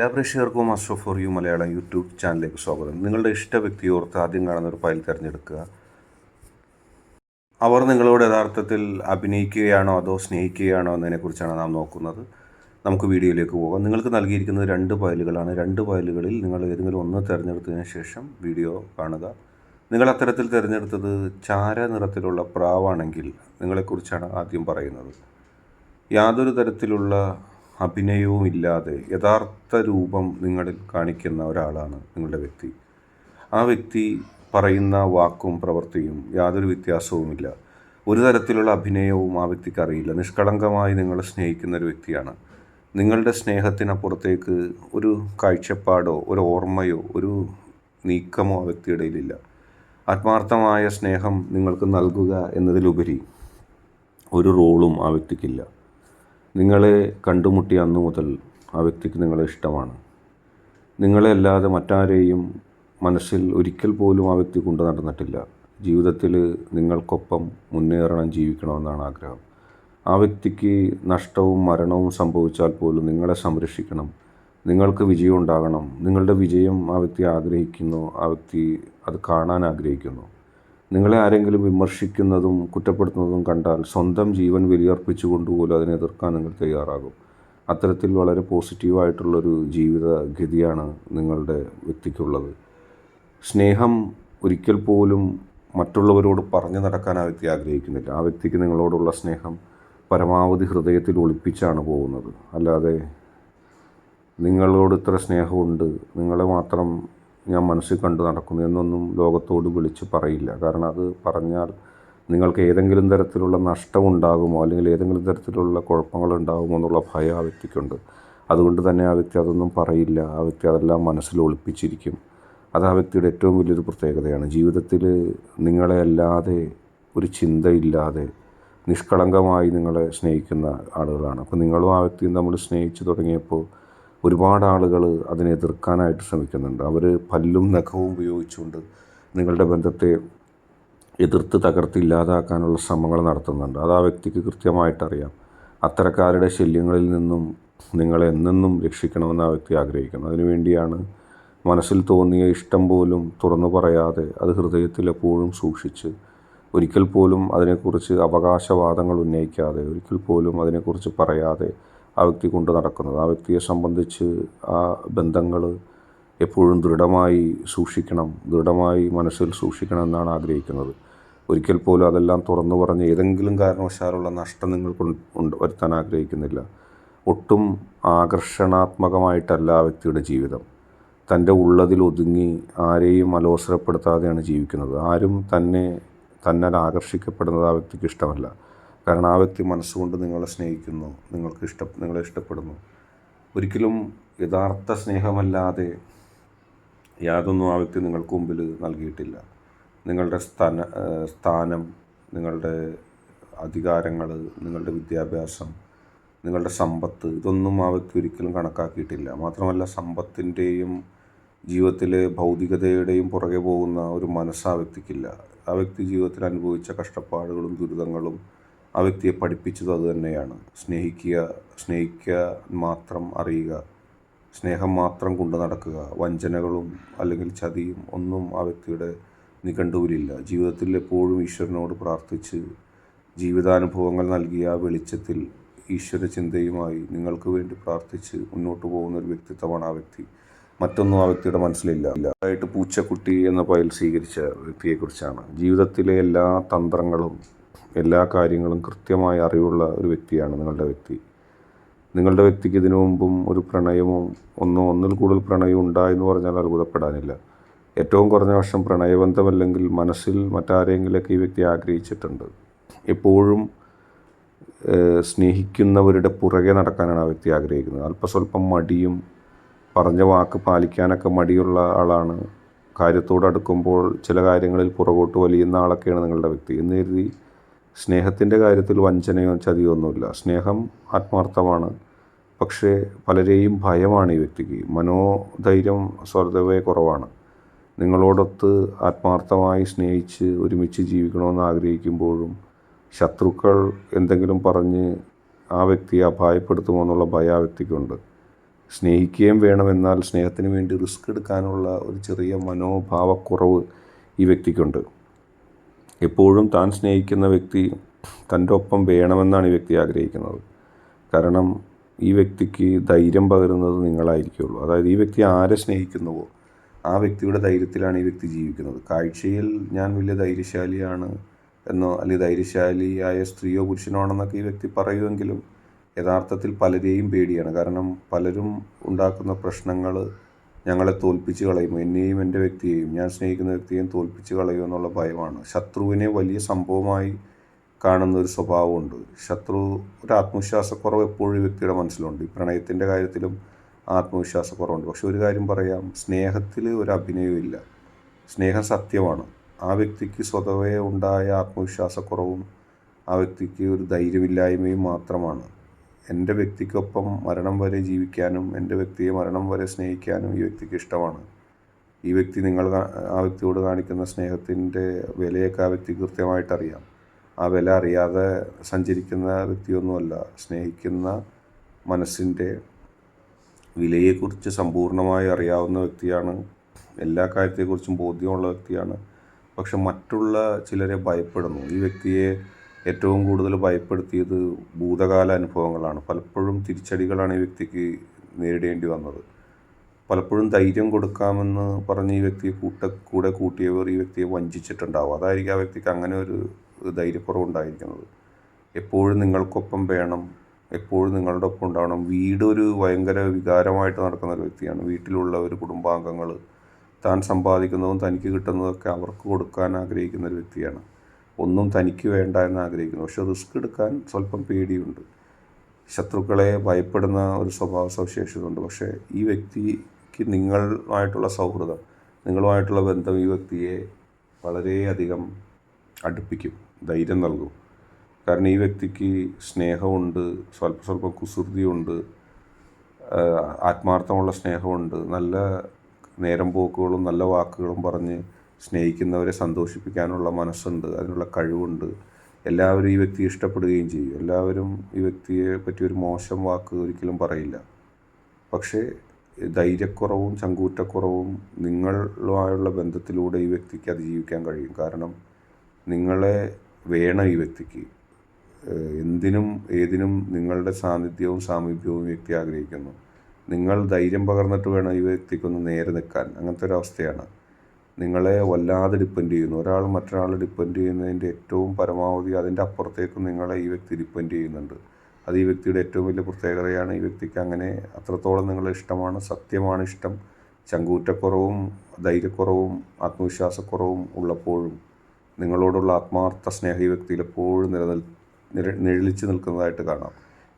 എല്ലാ പ്രേക്ഷകർക്കും astro for you Malayalam YouTube ചാനലിലേക്ക് സ്വാഗതം. നിങ്ങളുടെ ഇഷ്ട വ്യക്തി ഓർത്ത് ആദ്യം കാണുന്ന ഒരു ഫയൽ തിരഞ്ഞെടുക്കുക. അവർ നിങ്ങളോട് യഥാർത്ഥത്തിൽ അഭിനയിക്കുകയാണോ അതോ സ്നേഹിക്കുകയാണോ എന്നതിനെക്കുറിച്ചാണ് നാം നോക്കുന്നത്. നമുക്ക് വീഡിയോയിലേക്ക് പോകാം. നിങ്ങൾക്ക് നൽകിയിരിക്കുന്നത് രണ്ട് ഫയലുകളാണ്. രണ്ട് ഫയലുകളിൽ നിങ്ങൾ ഏതെങ്കിലും ഒന്ന് തിരഞ്ഞെടുത്തതിന് ശേഷം വീഡിയോ കാണുക. നിങ്ങൾ അത്തരത്തിൽ തിരഞ്ഞെടുത്തത് ചാര നിറത്തിലുള്ള പ്രാവാണെങ്കിൽ നിങ്ങളെക്കുറിച്ചാണ് ആദ്യം പറയുന്നത്. യാതൊരു തരത്തിലുള്ള അഭിനയവും ഇല്ലാതെ യഥാർത്ഥ രൂപം നിങ്ങളിൽ കാണിക്കുന്ന ഒരാളാണ് നിങ്ങളുടെ വ്യക്തി. ആ വ്യക്തി പറയുന്ന വാക്കും പ്രവൃത്തിയും യാതൊരു വ്യത്യാസവുമില്ല. ഒരു തരത്തിലുള്ള അഭിനയവും ആ വ്യക്തിക്ക് അറിയില്ല. നിഷ്കളങ്കമായി നിങ്ങളെ സ്നേഹിക്കുന്ന ഒരു വ്യക്തിയാണ്. നിങ്ങളുടെ സ്നേഹത്തിനപ്പുറത്തേക്ക് ഒരു കാഴ്ചപ്പാടോ ഒരു ഓർമ്മയോ ഒരു നീക്കമോ ആ വ്യക്തിയുടെ ഇടയിലില്ല. ആത്മാർത്ഥമായ സ്നേഹം നിങ്ങൾക്ക് നൽകുക എന്നതിലുപരി ഒരു റോളും ആ വ്യക്തിക്കില്ല. നിങ്ങളെ കണ്ടുമുട്ടിയ അന്നു മുതൽ ആ വ്യക്തിക്ക് നിങ്ങളെ ഇഷ്ടമാണ്. നിങ്ങളെ അല്ലാതെ മറ്റാരെയും മനസ്സിൽ ഒരിക്കൽ പോലും ആ വ്യക്തി കൊണ്ടു നടന്നിട്ടില്ല. ജീവിതത്തിൽ നിങ്ങൾക്കൊപ്പം മുന്നേറണം ജീവിക്കണമെന്നാണ് ആഗ്രഹം. ആ വ്യക്തിക്ക് നഷ്ടവും മരണവും സംഭവിച്ചാൽ പോലും നിങ്ങളെ സംരക്ഷിക്കണം. നിങ്ങൾക്ക് വിജയം ഉണ്ടാകണം. നിങ്ങളുടെ വിജയം ആ വ്യക്തി ആഗ്രഹിക്കുന്നു. ആ വ്യക്തി അത് കാണാൻ ആഗ്രഹിക്കുന്നു. നിങ്ങളെ ആരെങ്കിലും വിമർശിക്കുന്നതും കുറ്റപ്പെടുത്തുന്നതും കണ്ടാൽ സ്വന്തം ജീവൻ വിലയർപ്പിച്ചു കൊണ്ടുപോലും അതിനെ എതിർക്കാൻ നിങ്ങൾ തയ്യാറാകും. അത്തരത്തിൽ വളരെ പോസിറ്റീവായിട്ടുള്ളൊരു ജീവിത ഗതിയാണ് നിങ്ങളുടെ വ്യക്തിക്കുള്ളത്. സ്നേഹം ഒരിക്കൽ പോലും മറ്റുള്ളവരോട് പറഞ്ഞു നടക്കാൻ ആ വ്യക്തി ആഗ്രഹിക്കുന്നില്ല. ആ വ്യക്തിക്ക് നിങ്ങളോടുള്ള സ്നേഹം പരമാവധി ഹൃദയത്തിൽ ഒളിപ്പിച്ചാണ് പോകുന്നത്. അല്ലാതെ നിങ്ങളോട് ഇത്ര സ്നേഹമുണ്ട് നിങ്ങളെ മാത്രം ഞാൻ മനസ്സിൽ കണ്ടു നടക്കുന്നു എന്നൊന്നും ലോകത്തോട് വിളിച്ച് പറയില്ല. കാരണം അത് പറഞ്ഞാൽ നിങ്ങൾക്ക് ഏതെങ്കിലും തരത്തിലുള്ള നഷ്ടം ഉണ്ടാകുമോ അല്ലെങ്കിൽ ഏതെങ്കിലും തരത്തിലുള്ള കുഴപ്പങ്ങൾ ഉണ്ടാകുമോ എന്നുള്ള ഭയം ആ വ്യക്തിക്കുണ്ട്. അതുകൊണ്ട് തന്നെ ആ വ്യക്തി അതൊന്നും പറയില്ല. ആ വ്യക്തി അതെല്ലാം മനസ്സിൽ ഒളിപ്പിച്ചിരിക്കും. അത് ആ വ്യക്തിയുടെ ഏറ്റവും വലിയൊരു പ്രത്യേകതയാണ്. ജീവിതത്തിൽ നിങ്ങളെ അല്ലാതെ ഒരു ചിന്തയില്ലാതെ നിഷ്കളങ്കമായി നിങ്ങളെ സ്നേഹിക്കുന്ന ആളുകളാണ്. അപ്പോൾ നിങ്ങളും ആ വ്യക്തിയും തമ്മിൽ സ്നേഹിച്ച് തുടങ്ങിയപ്പോൾ ഒരുപാട് ആളുകൾ അതിനെ എതിർക്കാനായിട്ട് ശ്രമിക്കുന്നുണ്ട്. അവർ പല്ലും നഖവും ഉപയോഗിച്ചുകൊണ്ട് നിങ്ങളുടെ ബന്ധത്തെ എതിർത്ത് തകർത്ത് ഇല്ലാതാക്കാനുള്ള ശ്രമങ്ങൾ നടത്തുന്നുണ്ട്. അത് ആ വ്യക്തിക്ക് കൃത്യമായിട്ടറിയാം. അത്തരക്കാരുടെ ശല്യങ്ങളിൽ നിന്നും നിങ്ങളെ എന്നെന്നും രക്ഷിക്കണമെന്ന് ആ വ്യക്തി ആഗ്രഹിക്കുന്നു. അതിനുവേണ്ടിയാണ് മനസ്സിൽ തോന്നിയ ഇഷ്ടം പോലും തുറന്നു പറയാതെ അത് ഹൃദയത്തിൽ എപ്പോഴും സൂക്ഷിച്ച് ഒരിക്കൽ പോലും അതിനെക്കുറിച്ച് അവകാശവാദങ്ങൾ ഉന്നയിക്കാതെ ഒരിക്കൽ പോലും അതിനെക്കുറിച്ച് പറയാതെ ആ വ്യക്തി കൊണ്ട് നടക്കുന്നത്. ആ വ്യക്തിയെ സംബന്ധിച്ച് ആ ബന്ധങ്ങൾ എപ്പോഴും ദൃഢമായി സൂക്ഷിക്കണം ദൃഢമായി മനസ്സിൽ സൂക്ഷിക്കണം എന്നാണ് ആഗ്രഹിക്കുന്നത്. ഒരിക്കൽ പോലും അതെല്ലാം തുറന്നു പറഞ്ഞ് ഏതെങ്കിലും കാരണവശാലുള്ള നഷ്ടം നിങ്ങൾ കൊണ്ട് വരുത്താൻ ആഗ്രഹിക്കുന്നില്ല. ഒട്ടും ആകർഷണാത്മകമായിട്ടല്ല ആ വ്യക്തിയുടെ ജീവിതം. തന്റെ ഉള്ളതിൽ ഒതുങ്ങി ആരെയും അലോസരപ്പെടുത്താതെയാണ് ജീവിക്കുന്നത്. ആരും തന്നെ തന്നാൽ ആകർഷിക്കപ്പെടുന്നത് ആ വ്യക്തിക്ക് ഇഷ്ടമല്ല. കാരണം ആ വ്യക്തി മനസ്സുകൊണ്ട് നിങ്ങളെ സ്നേഹിക്കുന്നു നിങ്ങൾക്ക് ഇഷ്ട നിങ്ങളെ ഇഷ്ടപ്പെടുന്നു. ഒരിക്കലും യഥാർത്ഥ സ്നേഹമല്ലാതെ യാതൊന്നും ആ വ്യക്തി നിങ്ങൾക്ക് മുമ്പിൽ നൽകിയിട്ടില്ല. നിങ്ങളുടെ സ്ഥാന സ്ഥാനം നിങ്ങളുടെ അധികാരങ്ങൾ നിങ്ങളുടെ വിദ്യാഭ്യാസം നിങ്ങളുടെ സമ്പത്ത് ഇതൊന്നും ആ വ്യക്തി ഒരിക്കലും കണക്കാക്കിയിട്ടില്ല. മാത്രമല്ല സമ്പത്തിന്റെയും ജീവിതത്തിലെ ഭൗതികതയുടെയും പുറകെ പോകുന്ന ഒരു മനസ്സ് ആ വ്യക്തിക്കില്ല. ആ വ്യക്തി ജീവിതത്തിൽ അനുഭവിച്ച കഷ്ടപ്പാടുകളും ദുരിതങ്ങളും ആ വ്യക്തിയെ പഠിപ്പിച്ചത് അതുതന്നെയാണ് സ്നേഹിക്കുക സ്നേഹിക്കാൻ മാത്രം അറിയുക സ്നേഹം മാത്രം കൊണ്ടു നടക്കുക വഞ്ചനകളും അല്ലെങ്കിൽ ചതിയും ഒന്നും ആ വ്യക്തിയുടെ നിഘണ്ടുവിലില്ല. ജീവിതത്തിൽ എപ്പോഴും ഈശ്വരനോട് പ്രാർത്ഥിച്ച് ജീവിതാനുഭവങ്ങൾ നൽകിയ ആ വെളിച്ചത്തിൽ ഈശ്വര ചിന്തയുമായി നിങ്ങൾക്ക് വേണ്ടി പ്രാർത്ഥിച്ച് മുന്നോട്ട് പോകുന്ന ഒരു വ്യക്തിത്വമാണ് ആ വ്യക്തി. മറ്റൊന്നും ആ വ്യക്തിയുടെ മനസ്സിലില്ല. ആയിട്ട് പൂച്ചക്കുട്ടി എന്ന പയൽ സ്വീകരിച്ച വ്യക്തിയെക്കുറിച്ചാണ്. ജീവിതത്തിലെ എല്ലാ തന്ത്രങ്ങളും എല്ലാ കാര്യങ്ങളും കൃത്യമായ അറിവുള്ള ഒരു വ്യക്തിയാണ് നിങ്ങളുടെ വ്യക്തി. നിങ്ങളുടെ വ്യക്തിക്ക് ഇതിനു മുമ്പും ഒരു പ്രണയമോ ഒന്നോ ഒന്നിൽ കൂടുതൽ പ്രണയം ഉണ്ടായെന്ന് പറഞ്ഞാൽ അത്ഭുതപ്പെടാനില്ല. ഏറ്റവും കുറഞ്ഞ വർഷം പ്രണയബന്ധമല്ലെങ്കിൽ മനസ്സിൽ മറ്റാരെങ്കിലൊക്കെ ഈ വ്യക്തി ആഗ്രഹിച്ചിട്ടുണ്ട്. എപ്പോഴും സ്നേഹിക്കുന്നവരുടെ പുറകെ നടക്കാനാണ് ആ വ്യക്തി ആഗ്രഹിക്കുന്നത്. അല്പസ്വല്പം മടിയും പറഞ്ഞ വാക്ക് പാലിക്കാനൊക്കെ മടിയുള്ള ആളാണ്. കാര്യത്തോട് അടുക്കുമ്പോൾ ചില കാര്യങ്ങളിൽ പുറകോട്ട് വലിയുന്ന ആളൊക്കെയാണ് നിങ്ങളുടെ വ്യക്തി എന്ന് കരുതി സ്നേഹത്തിന്റെ കാര്യത്തിൽ വഞ്ചനയോ ചതിയോ ഒന്നുമില്ല. സ്നേഹം ആത്മാർത്ഥമാണ്. പക്ഷേ പലരെയും ഭയമാണ് ഈ വ്യക്തിക്ക്. മനോധൈര്യം സ്വതവേ കുറവാണ്. നിങ്ങളോടൊത്ത് ആത്മാർത്ഥമായി സ്നേഹിച്ച് ഒരുമിച്ച് ജീവിക്കണമെന്ന് ആഗ്രഹിക്കുമ്പോഴും ശത്രുക്കൾ എന്തെങ്കിലും പറഞ്ഞ് ആ വ്യക്തിയെ അപായപ്പെടുത്തുമോ എന്നുള്ള ഭയം ആ വ്യക്തിക്കുണ്ട്. സ്നേഹിക്കുകയും വേണമെന്നാൽ സ്നേഹത്തിന് വേണ്ടി റിസ്ക് എടുക്കാനുള്ള ഒരു ചെറിയ മനോഭാവക്കുറവ് ഈ വ്യക്തിക്കുണ്ട്. എപ്പോഴും താൻ സ്നേഹിക്കുന്ന വ്യക്തി തന്റെ ഒപ്പം വേണമെന്നാണ് ഈ വ്യക്തി ആഗ്രഹിക്കുന്നത്. കാരണം ഈ വ്യക്തിക്ക് ധൈര്യം പകരുന്നത് നിങ്ങളായിരിക്കുള്ളൂ. അതായത് ഈ വ്യക്തി ആരെ സ്നേഹിക്കുന്നുവോ ആ വ്യക്തിയുടെ ധൈര്യത്തിലാണ് ഈ വ്യക്തി ജീവിക്കുന്നത്. കാഴ്ചയിൽ ഞാൻ വലിയ ധൈര്യശാലിയാണ് എന്നോ അല്ലെങ്കിൽ ധൈര്യശാലിയായ സ്ത്രീയോ പുരുഷനോ ആണെന്നൊക്കെ ഈ വ്യക്തി പറയുമെങ്കിലും യഥാർത്ഥത്തിൽ പലരെയും പേടിയാണ്. കാരണം പലരും ഉണ്ടാക്കുന്ന പ്രശ്നങ്ങൾ ഞങ്ങളെ തോൽപ്പിച്ച് കളയും എന്നെയും എന്റെ വ്യക്തിയെയും ഞാൻ സ്നേഹിക്കുന്ന വ്യക്തിയെയും തോൽപ്പിച്ച് കളയും എന്നുള്ള ഭയമാണ്. ശത്രുവിനെ വലിയ സംഭവമായി കാണുന്ന ഒരു സ്വഭാവമുണ്ട്. ശത്രു ഒരു ആത്മവിശ്വാസക്കുറവ് എപ്പോഴും വ്യക്തിയുടെ മനസ്സിലുണ്ട്. ഈ പ്രണയത്തിന്റെ കാര്യത്തിലും ആത്മവിശ്വാസക്കുറവുണ്ട്. പക്ഷെ ഒരു കാര്യം പറയാം. സ്നേഹത്തിൽ ഒരു അഭിനയമില്ല സ്നേഹം സത്യമാണ്. ആ വ്യക്തിക്ക് സ്വതവേ ഉണ്ടായ ആത്മവിശ്വാസക്കുറവും ആ വ്യക്തിക്ക് ഒരു ധൈര്യമില്ലായ്മയും മാത്രമാണ്. എന്റെ വ്യക്തിക്കൊപ്പം മരണം വരെ ജീവിക്കാനും എന്റെ വ്യക്തിയെ മരണം വരെ സ്നേഹിക്കാനും ഈ വ്യക്തിക്ക് ഇഷ്ടമാണ്. ഈ വ്യക്തി നിങ്ങൾ ആ വ്യക്തിയോട് കാണിക്കുന്ന സ്നേഹത്തിന്റെ വിലയൊക്കെ ആ വ്യക്തി കൃത്യമായിട്ട് അറിയാം. ആ വില അറിയാതെ സഞ്ചരിക്കുന്ന വ്യക്തിയൊന്നുമല്ല. സ്നേഹിക്കുന്ന മനസ്സിന്റെ വിലയെക്കുറിച്ച് സമ്പൂർണമായി അറിയാവുന്ന വ്യക്തിയാണ്. എല്ലാ കാര്യത്തെക്കുറിച്ചും ബോധ്യമുള്ള വ്യക്തിയാണ്. പക്ഷെ മറ്റുള്ള ചിലരെ ഭയപ്പെടുന്നു. ഈ വ്യക്തിയെ ഏറ്റവും കൂടുതൽ ഭയപ്പെടുത്തിയത് ഭൂതകാല അനുഭവങ്ങളാണ്. പലപ്പോഴും തിരിച്ചടികളാണ് ഈ വ്യക്തിക്ക് നേരിടേണ്ടി വന്നത്. പലപ്പോഴും ധൈര്യം കൊടുക്കാമെന്ന് പറഞ്ഞ് ഈ വ്യക്തിയെ കൂട്ട കൂടെ കൂട്ടിയവർ ഈ വ്യക്തിയെ വഞ്ചിച്ചിട്ടുണ്ടാവും. അതായിരിക്കും ആ വ്യക്തിക്ക് അങ്ങനെ ഒരു ധൈര്യക്കുറവുണ്ടായിരിക്കുന്നത്. എപ്പോഴും നിങ്ങൾക്കൊപ്പം വേണം എപ്പോഴും നിങ്ങളുടെ ഒപ്പം ഉണ്ടാവണം. വീട് ഒരു ഭയങ്കര വികാരമായിട്ട് നടക്കുന്ന ഒരു വ്യക്തിയാണ്. വീട്ടിലുള്ള ഒരു കുടുംബാംഗങ്ങൾ താൻ സമ്പാദിക്കുന്നതും തനിക്ക് കിട്ടുന്നതൊക്കെ അവർക്ക് കൊടുക്കാൻ ആഗ്രഹിക്കുന്ന ഒരു വ്യക്തിയാണ്. ഒന്നും തനിക്ക് വേണ്ട എന്ന് ആഗ്രഹിക്കുന്നു പക്ഷെ റിസ്ക് എടുക്കാൻ സ്വല്പം പേടിയുണ്ട്. ശത്രുക്കളെ ഭയപ്പെടുന്ന ഒരു സ്വഭാവ സവിശേഷതയുണ്ട്. പക്ഷേ ഈ വ്യക്തിക്ക് നിങ്ങളുമായിട്ടുള്ള സൗഹൃദം നിങ്ങളുമായിട്ടുള്ള ബന്ധം ഈ വ്യക്തിയെ വളരെയധികം അടുപ്പിക്കും ധൈര്യം നൽകും. കാരണം ഈ വ്യക്തിക്ക് സ്നേഹമുണ്ട് സ്വല്പ സ്വല്പം കുസൃതിയുണ്ട് ആത്മാർത്ഥമുള്ള സ്നേഹമുണ്ട് നല്ല നേരം പോക്കുകളും നല്ല വാക്കുകളും പറഞ്ഞ് സ്നേഹിക്കുന്നവരെ സന്തോഷിപ്പിക്കാനുള്ള മനസ്സുണ്ട് അതിനുള്ള കഴിവുണ്ട്. എല്ലാവരും ഈ വ്യക്തിയെ ഇഷ്ടപ്പെടുകയും ചെയ്യും. എല്ലാവരും ഈ വ്യക്തിയെ പറ്റി ഒരു മോശം വാക്ക് ഒരിക്കലും പറയില്ല. പക്ഷേ ധൈര്യക്കുറവും ചങ്കൂറ്റക്കുറവും നിങ്ങളുമായുള്ള ബന്ധത്തിലൂടെ ഈ വ്യക്തിക്ക് അതിജീവിക്കാൻ കഴിയും. കാരണം നിങ്ങളെ വേണം ഈ വ്യക്തിക്ക്. എന്തിനും ഏതിനും നിങ്ങളുടെ സാന്നിധ്യവും സാമീപ്യവും വ്യക്തി ആഗ്രഹിക്കുന്നു. നിങ്ങൾ ധൈര്യം പകർന്നിട്ട് വേണം ഈ വ്യക്തിക്കൊന്ന് നേരെ നിൽക്കാൻ. അങ്ങനത്തെ ഒരു അവസ്ഥയാണ്. നിങ്ങളെ വല്ലാതെ ഡിപ്പെൻഡ് ചെയ്യുന്നു. ഒരാൾ മറ്റൊരാൾ ഡിപ്പെൻഡ് ചെയ്യുന്നതിന്റെ ഏറ്റവും പരമാവധി അതിന്റെ അപ്പുറത്തേക്കും നിങ്ങളെ ഈ വ്യക്തി ഡിപ്പെൻഡ് ചെയ്യുന്നുണ്ട്. അത് ഈ വ്യക്തിയുടെ ഏറ്റവും വലിയ പ്രത്യേകതയാണ്. ഈ വ്യക്തിക്ക് അങ്ങനെ അത്രത്തോളം നിങ്ങളെ ഇഷ്ടമാണ്. സത്യമാണ് ഇഷ്ടം. ചങ്കൂറ്റക്കുറവും ധൈര്യക്കുറവും ആത്മവിശ്വാസക്കുറവും ഉള്ളപ്പോഴും നിങ്ങളോടുള്ള ആത്മാർത്ഥ സ്നേഹ ഈ വ്യക്തിയിൽ എപ്പോഴും നിലനിൽ നിഴലിച്ച് നിൽക്കുന്നതായിട്ട് കാണാം.